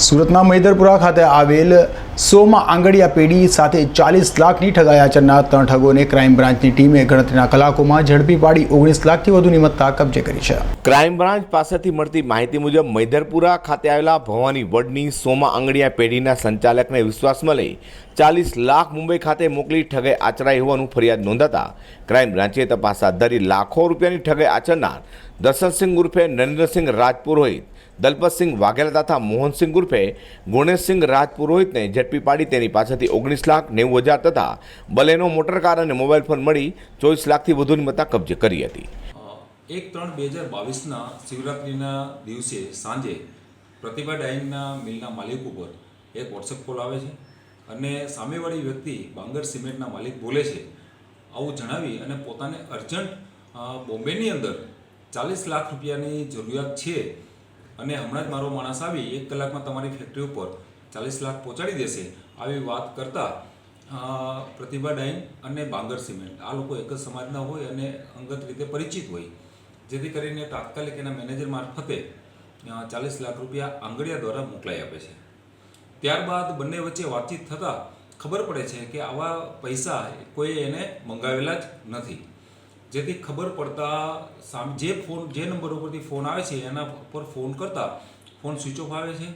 સુરતના મૈદરપુરા ખાતે આવેલ સોમા આંગડિયા પેઢી સાથે ચાલીસ લાખની ઠગાઈ આચરનાર ત્રણ ઠગોને ક્રાઇમ બ્રાન્ચની ટીમે ગણતરીના કલાકોમાં ઝડપી પાડી ઓગણીસ લાખથી વધુની મત્તા કબજે કરી છે. ક્રાઇમ બ્રાન્ચ પાસેથી મળતી માહિતી મુજબ મૈદરપુરા ખાતે આવેલા ભવાની વડની સોમા આંગડિયા પેઢીના સંચાલકને વિશ્વાસમાં લઈ ચાલીસ લાખ મુંબઈ ખાતે મોકલી ઠગાઈ આચરાઈ હોવાનું ફરિયાદ નોંધાતા ક્રાઇમ બ્રાન્ચે તપાસ હાથ ધરી લાખો રૂપિયાની ઠગાઈ આચરનાર દર્શનસિંહ ઉર્ફે નરેન્દ્રસિંહ રાજપુરોહિત, દલપતસિંહ વાઘેલા તથા મોહનસિંહ ઉર્ફે ગુણેશસિંહ રાજપુરોહિતને ઝડપી પાડી તેની પાસેથી ઓગણીસ લાખ નેવું હજાર તથા બલેનો મોટર કાર અને મોબાઈલ ફોન મળી ચોવીસ લાખથી વધુની મત્તા કબજે કરી હતી. એક ત્રણ બે હજાર બાવીસના શિવરાત્રિના દિવસે સાંજે પ્રતિભા ડાઇનના મિલના માલિક ઉપર એક વોટ્સએપ કોલ આવે છે અને સામેવાળી વ્યક્તિ બાંગર સિમેન્ટના માલિક બોલે છે. આવું જણાવી અને પોતાને અર્જન્ટ બોમ્બેની અંદર ચાલીસ લાખ રૂપિયાની જરૂરિયાત છે અને હમણાં જ મારો માણસ આવી, એક કલાકમાં તમારી ફેક્ટરી ઉપર ચાલીસ લાખ પહોંચાડી દેશે. આવી વાત કરતાં પ્રતિભા ડાઈન અને બાંગર સિમેન્ટ. આ લોકો એક જ સમાજના હોય અને અંગત રીતે પરિચિત હોય. જેથી કરીને તાત્કાલિક એના મેનેજર મારફતે ચાલીસ લાખ રૂપિયા આંગળિયા દ્વારા મોકલાઈ આપે છે. ત્યારબાદ બંને વચ્ચે વાતચીત થતાં ખબર પડે છે કે આવા પૈસા કોઈ એને મંગાવેલા જ નથી. જેથી ખબર પડતા સામ, જે ફોન, જે નંબર ઉપરથી ફોન આવે છે, એના પર ફોન કરતાં ફોન સ્વિચ ઓફ આવે છે.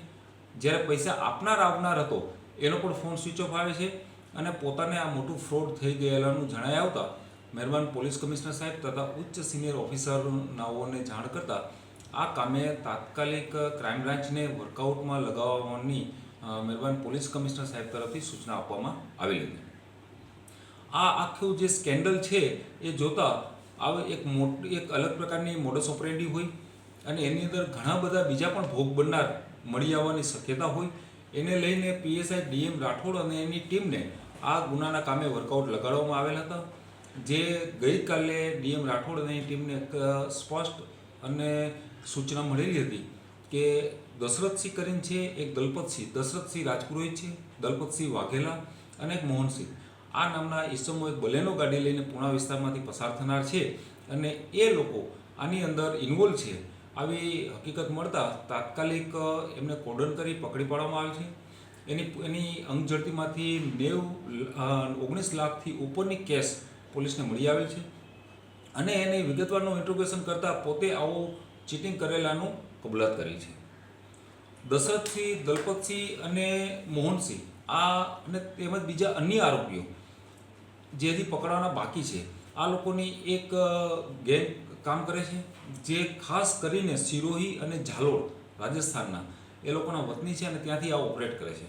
જ્યારે પૈસા આપનાર આવનાર હતો, એનો પણ ફોન સ્વિચ ઓફ આવે છે અને પોતાને આ મોટું ફ્રોડ થઈ ગયેલાનું જણાઈ આવતા મહેરબાન પોલીસ કમિશનર સાહેબ તથા ઉચ્ચ સિનિયર ઓફિસરનાઓને જાણ કરતા આ કામે તાત્કાલિક ક્રાઇમ બ્રાન્ચને વર્કઆઉટમાં લગાવવાની મહેરબાન પોલીસ કમિશનર સાહેબ તરફથી સૂચના આપવામાં આવેલી હતી. આ આખું જે સ્કેન્ડલ છે, એ જોતા આવે એક મોટી, એક અલગ પ્રકારની મોડસ ઓપરેન્ડી હોય અને એની અંદર ઘણા બધા બીજા પણ ભોગ બનનાર મળી આવવાની શક્યતા હોય. એને લઈને પીએસઆઈ ડીએમ રાઠોડ અને એની ટીમને આ ગુનાના કામે વર્કઆઉટ લગાડવામાં આવેલ હતા. જે ગઈકાલે ડીએમ રાઠોડ અને એની ટીમને એક સ્પષ્ટ અને સૂચના મળેલી હતી કે દશરથસિંહ કરીને છે, એક દલપતસિંહ, દશરથસિંહ રાજપુરોહિત છે, દલપતસિંહ વાઘેલા અને એક મોહનસિંહ. આ નામના ઈસમો એક બલેનો ગાડી લઈને પૂણા વિસ્તારમાંથી પસાર થનાર છે અને એ લોકો આની અંદર ઇન્વોલ્વ છે. આવી હકીકત મળતા તાત્કાલિક એમને કોર્ડન કરી પકડી પાડવામાં આવે છે. એની એની અંગઝડતીમાંથી નેવ ઓગણીસ લાખથી ઉપરની કેસ પોલીસને મળી આવેલ છે. અને એને વિગતવારનું ઇન્ટ્રોગેશન કરતાં પોતે આવું ચીટિંગ કરેલાનું કબૂલાત કરી છે. દશરથસિંહ, દલપતસિંહ અને મોહનસિંહ, આ અને તેમજ બીજા અન્ય આરોપીઓ, જે હજી પકડવાના બાકી છે આ લોકોની એક ગેંગ કામ કરે છે, જે ખાસ કરીને સિરોહી અને ઝાલોડ રાજસ્થાનના, એ લોકોના વતની છે અને ત્યાંથી આ ઓપરેટ કરે છે.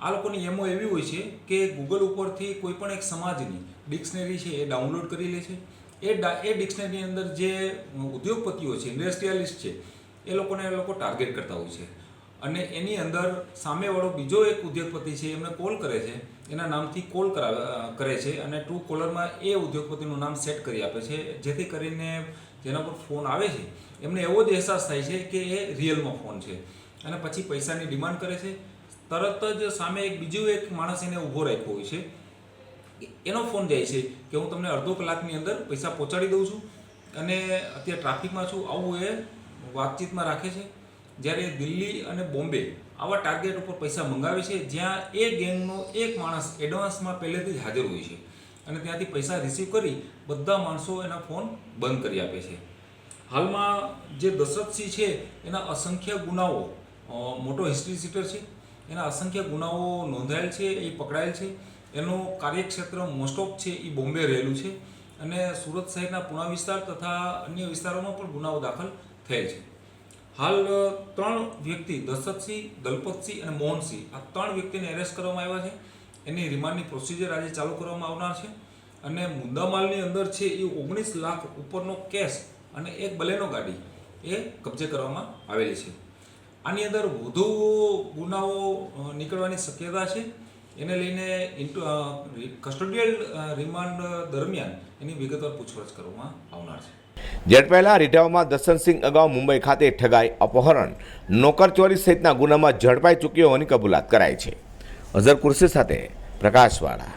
આ લોકોની એમો એવી હોય છે કે ગૂગલ ઉપરથી કોઈ પણ એક સમાજની ડિક્શનરી છે એ ડાઉનલોડ કરી લે છે. એ એ ડિક્શનરીની અંદર જે ઉદ્યોગપતિઓ છે, ઇન્ડસ્ટ્રીયાલિસ્ટ છે, એ લોકોને એ લોકો ટાર્ગેટ કરતા હોય છે. અને એની અંદર સામેવાળો બીજો એક ઉદ્યોગપતિ છે, એમને કોલ કરે છે. એના નામથી કોલ કરાવે કરે છે અને ટ્રુ કોલરમાં એ ઉદ્યોગપતિનું નામ સેટ કરી આપે છે. જેથી કરીને જેના પર ફોન આવે છે, એમને એવો જ અહેસાસ થાય છે કે એ રિયલમાં ફોન છે. અને પછી પૈસાની ડિમાન્ડ કરે છે. તરત જ સામે એક બીજું એક માણસ એને ઊભો રાખ્યો હોય છે. એનો ફોન જાય છે કે હું તમને અડધો કલાકની અંદર પૈસા પહોંચાડી દઉં છું અને અત્યારે ટ્રાફિકમાં છું, આવું એ વાતચીતમાં રાખે છે. જ્યારે દિલ્હી અને બોમ્બે આવા ટાર્ગેટ ઉપર પૈસા મંગાવે છે, જ્યાં એ ગેંગનો એક માણસ એડવાન્સમાં પહેલેથી જ હાજર હોય છે. અને ત્યાંથી પૈસા રિસીવ કરી બધા માણસો એના ફોન બંધ કરી આપે છે. હાલમાં જે દશરથસિંહ છે, એના અસંખ્ય ગુનાઓ મોટો હિસ્ટ્રી સીટર છે. એના અસંખ્ય ગુનાઓ નોંધાયેલ છે, એ પકડાયેલ છે. એનું કાર્યક્ષેત્ર મોસ્ટ ઓફ છે, એ બોમ્બે રહેલું છે. અને સુરત શહેરના પુણા વિસ્તાર તથા અન્ય વિસ્તારોમાં પણ ગુનાઓ દાખલ થયેલ છે. હાલ ત્રણ વ્યક્તિ, દશરથસિંહ, દલપતસિંહ અને મોહનસિંહ, આ ત્રણ વ્યક્તિને એરેસ્ટ કરવામાં આવ્યા છે. એની રિમાન્ડની પ્રોસિજર આજે ચાલુ કરવામાં આવનાર છે. અને મુદ્દામાલની અંદર છે એ ઓગણીસ લાખ ઉપરનો કેશ અને એક બલેનો ગાડી એ કબજે કરવામાં આવેલી છે. આની અંદર વધુ ગુનાઓ નીકળવાની શક્યતા છે. એને લઈને કસ્ટોડિયલ રિમાન્ડ દરમિયાન એની વિગતવાર પૂછપરછ કરવામાં આવનાર છે. ઝડપાયેલા રીઢાઓમાં દર્શનસિંહ અગાઉ મુંબઈ ખાતે ઠગાઈ અપહરણ. નોકરચોરી સહિતના ગુનામાં ઝડપાઈ ચૂક્યો હોવાની કબૂલાત કરાઈ છે. અઝર કુર્સી સાથે પ્રકાશવાળા.